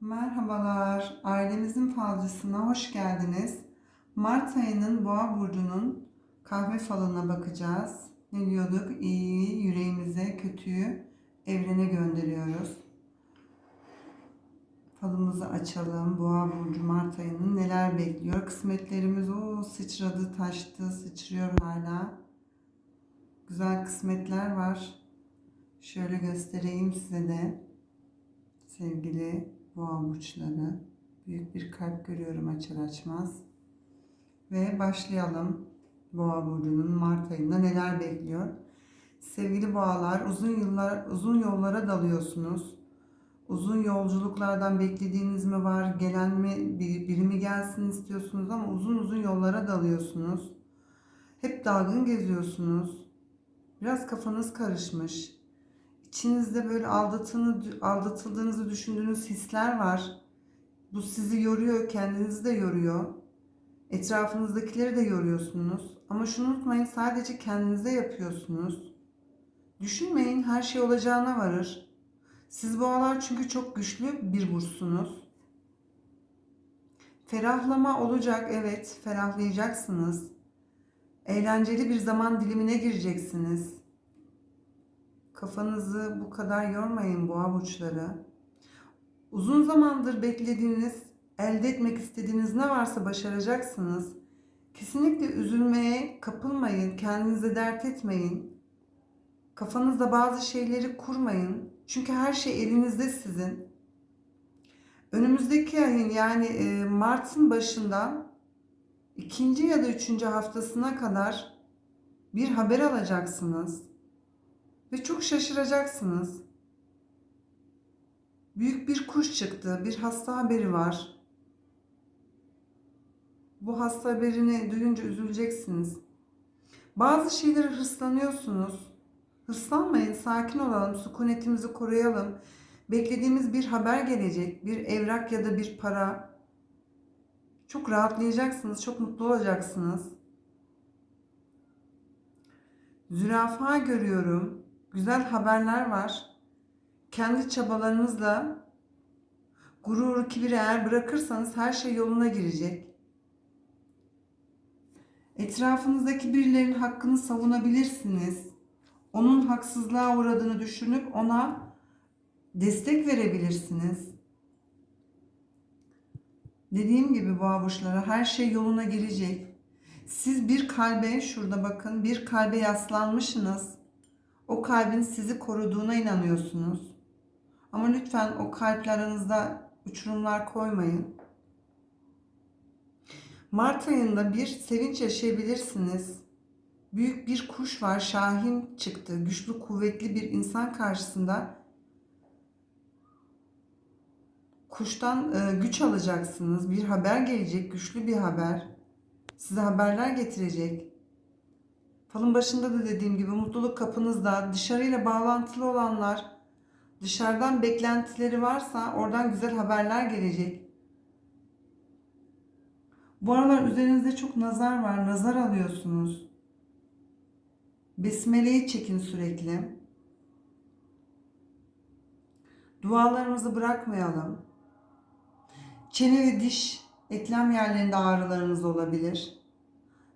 Merhabalar, ailemizin falcısına hoş geldiniz. Mart ayının Boğa burcunun kahve falına bakacağız. Ne diyorduk? İyiyi yüreğimize, kötüyü evrene gönderiyoruz. Falımızı açalım. Boğa burcu Mart ayının neler bekliyor? Kısmetlerimiz o sıçradı, taştı, sıçrıyor hala. Güzel kısmetler var. Şöyle göstereyim size de sevgili boğa burçları. Büyük bir kalp görüyorum açar açmaz. Ve başlayalım. Boğa burcunun Mart ayında neler bekliyor? Sevgili boğalar, uzun yıllar uzun yollara dalıyorsunuz. Uzun yolculuklardan beklediğiniz mi var? Gelen mi bir- biri mi gelsin istiyorsunuz ama uzun uzun yollara dalıyorsunuz. Hep dalgın geziyorsunuz. Biraz kafanız karışmış. İçinizde böyle aldatını, aldatıldığınızı düşündüğünüz hisler var. Bu sizi yoruyor, kendinizi de yoruyor. Etrafınızdakileri de yoruyorsunuz. Ama şunu unutmayın sadece kendinize yapıyorsunuz. Düşünmeyin her şey olacağına varır. Siz boğalar çünkü çok güçlü bir burçsunuz. Ferahlama olacak evet ferahlayacaksınız. Eğlenceli bir zaman dilimine gireceksiniz. Kafanızı bu kadar yormayın boğa burçları. Uzun zamandır beklediğiniz, elde etmek istediğiniz ne varsa başaracaksınız. Kesinlikle üzülmeye kapılmayın, kendinize dert etmeyin. Kafanızda bazı şeyleri kurmayın. Çünkü her şey elinizde sizin. Önümüzdeki ayın yani e, Mart'ın başından ikinci ya da üçüncü haftasına kadar bir haber alacaksınız. Ve çok şaşıracaksınız. Büyük bir kuş çıktı. Bir hasta haberi var. Bu hasta haberini duyunca üzüleceksiniz. Bazı şeylere hırslanıyorsunuz. Hırslanmayın, sakin olalım, sükunetimizi koruyalım. Beklediğimiz bir haber gelecek, bir evrak ya da bir para. Çok rahatlayacaksınız, çok mutlu olacaksınız. Zürafa görüyorum. Güzel haberler var. Kendi çabalarınızla gururu, kibiri eğer bırakırsanız her şey yoluna girecek. Etrafınızdaki birilerinin hakkını savunabilirsiniz. Onun haksızlığa uğradığını düşünüp ona destek verebilirsiniz. Dediğim gibi boğa burçları her şey yoluna girecek. Siz bir kalbe şurada bakın bir kalbe yaslanmışsınız. O kalbin sizi koruduğuna inanıyorsunuz. Ama lütfen o kalple uçurumlar koymayın. Mart ayında bir sevinç yaşayabilirsiniz. Büyük bir kuş var, Şahin çıktı. Güçlü, kuvvetli bir insan karşısında kuştan e, güç alacaksınız. Bir haber gelecek, güçlü bir haber. Size haberler getirecek. Falın başında da dediğim gibi mutluluk kapınızda. Dışarıyla bağlantılı olanlar, dışarıdan beklentileri varsa oradan güzel haberler gelecek. Bu aralar üzerinizde çok nazar var. Nazar alıyorsunuz. Besmeleyi çekin sürekli. Dualarımızı bırakmayalım. Çene ve diş eklem yerlerinde ağrılarınız olabilir.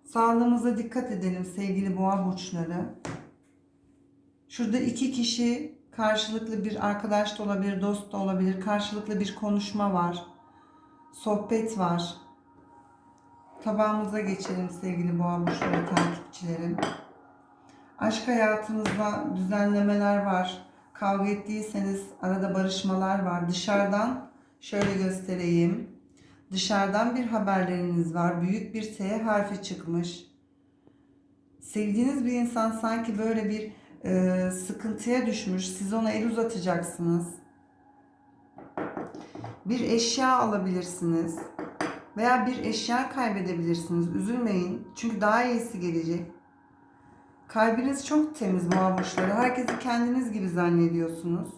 Sağlığımıza dikkat edelim sevgili boğa burçları. Şurada iki kişi karşılıklı bir arkadaş da olabilir, dost da olabilir. Karşılıklı bir konuşma var. Sohbet var. Tabağımıza geçelim sevgili boğa burçları takipçilerim. Aşk hayatınızda düzenlemeler var. Kavga ettiyseniz arada barışmalar var. Dışarıdan şöyle göstereyim. Dışarıdan bir haberleriniz var. Büyük bir S harfi çıkmış. Sevdiğiniz bir insan sanki böyle bir e, sıkıntıya düşmüş. Siz ona el uzatacaksınız. Bir eşya alabilirsiniz. Veya bir eşya kaybedebilirsiniz. Üzülmeyin. Çünkü daha iyisi gelecek. Kalbiniz çok temiz boğa burçları. Herkesi kendiniz gibi zannediyorsunuz.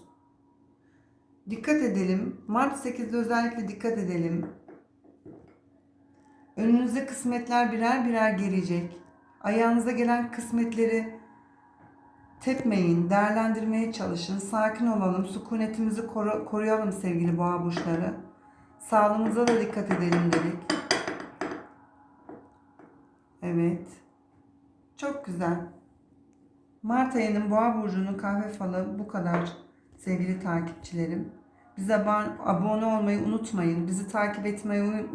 Dikkat edelim. Mart 8'de özellikle dikkat edelim. Önünüze kısmetler birer birer gelecek. Ayağınıza gelen kısmetleri tepmeyin, değerlendirmeye çalışın, sakin olalım, sükunetimizi koru- koruyalım sevgili boğa burçları. Sağlığımıza da dikkat edelim dedik. Evet. Çok güzel. Mart ayının boğa burcunun kahve falı bu kadar sevgili takipçilerim. Bize abone olmayı unutmayın. Bizi takip etmeyi unutmayın.